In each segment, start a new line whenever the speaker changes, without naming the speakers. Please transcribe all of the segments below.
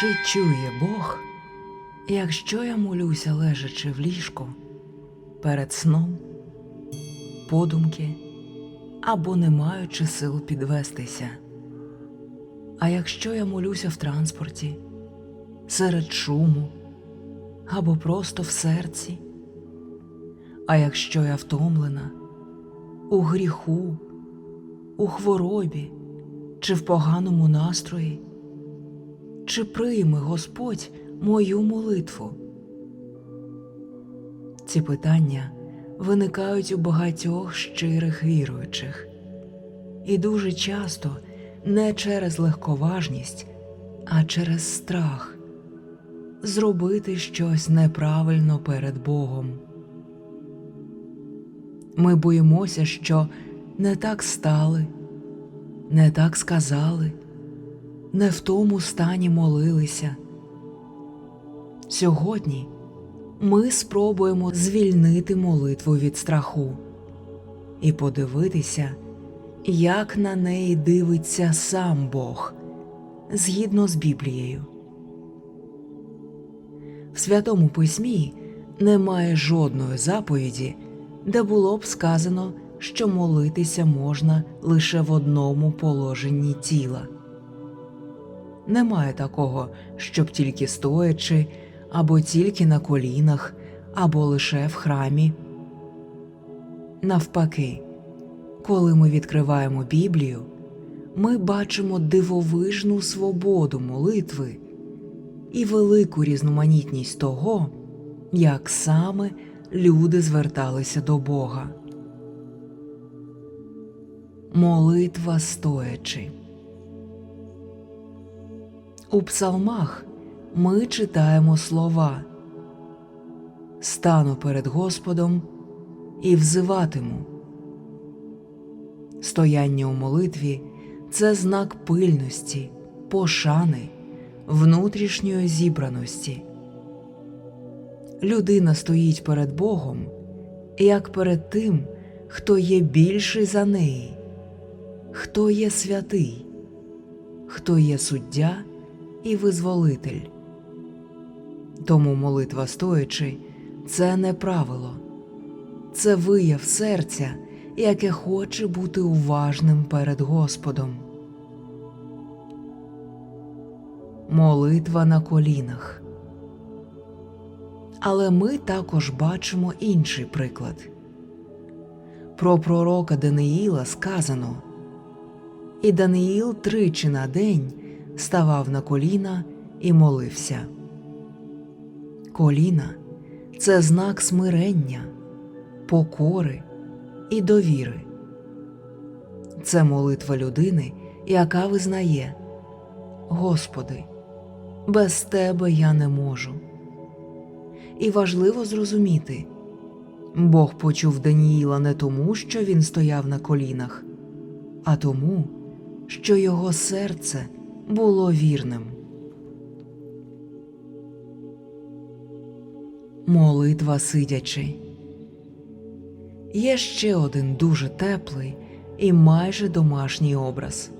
Чи чує Бог, якщо я молюся лежачи в ліжку перед сном, подумки або не маючи сил підвестися? А якщо я молюся в транспорті, серед шуму або просто в серці? А якщо я втомлена, у гріху, у хворобі чи в поганому настрої? Чи прийме Господь мою молитву? Ці питання виникають у багатьох щирих віруючих, і дуже часто не через легковажність, а через страх зробити щось неправильно перед Богом. Ми боїмося, що не так стали, не так сказали, не в тому стані молилися. Сьогодні ми спробуємо звільнити молитву від страху і подивитися, як на неї дивиться сам Бог згідно з Біблією. В Святому Письмі немає жодної заповіді, де було б сказано, що молитися можна лише в одному положенні тіла. Немає такого, щоб тільки стоячи, або тільки на колінах, або лише в храмі. Навпаки, коли ми відкриваємо Біблію, ми бачимо дивовижну свободу молитви і велику різноманітність того, як саме люди зверталися до Бога. Молитва стоячи. У псалмах ми читаємо слова Стану перед Господом і взиватиму. Стояння у молитві це знак пильності, пошани, внутрішньої зібраності. Людина стоїть перед Богом, як перед тим, хто є більший за неї, хто є святий, хто є суддя і визволитель. Тому молитва стоячи це не правило, це вияв серця, яке хоче бути уважним перед Господом. Молитва на колінах. Але ми також бачимо інший приклад. Про пророка Даниїла сказано І Даниїл тричі на день ставав на коліна і молився. Коліна це знак смирення, покори і довіри. Це молитва людини, яка визнає Господи, без Тебе я не можу. І важливо зрозуміти Бог почув Даніїла не тому, що він стояв на колінах, а тому, що його серце було вірним. Молитва сидячи. Є ще один дуже теплий і майже домашній образ.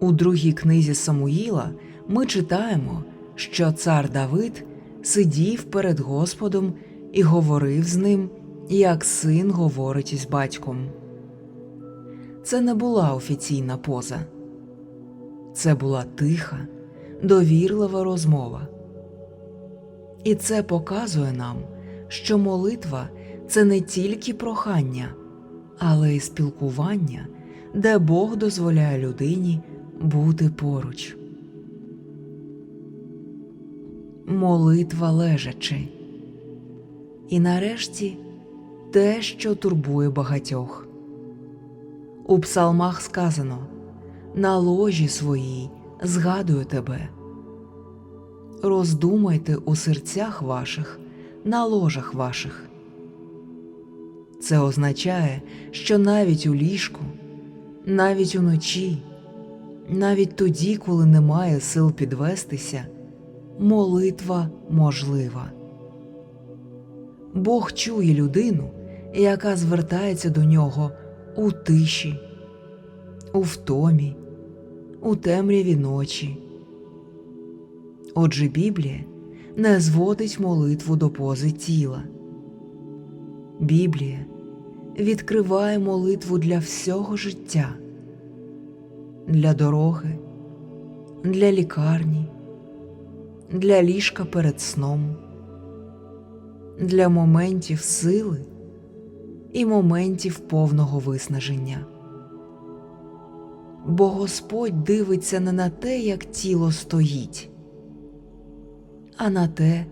У другій книзі Самуїла ми читаємо, що цар Давид сидів перед Господом і говорив з ним, як син говорить із батьком. Це не була офіційна поза, це була тиха, довірлива розмова. І це показує нам, що молитва це не тільки прохання, але й спілкування, де Бог дозволяє людині бути поруч. Молитва лежачи. І нарешті те, що турбує багатьох. У псалмах сказано на ложі своїй згадую тебе. Роздумайте у серцях ваших, на ложах ваших. Це означає, що навіть у ліжку, навіть уночі, навіть тоді, коли немає сил підвестися, молитва можлива. Бог чує людину, яка звертається до нього у тиші, у втомі, у темряві ночі, Отже, Біблія не зводить молитву до пози тіла. Біблія відкриває молитву для всього життя, для дороги, для лікарні, для ліжка перед сном, для моментів сили і моментів повного виснаження. Бо Господь дивиться не на те, як тіло стоїть, а на те,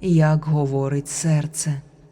як говорить серце.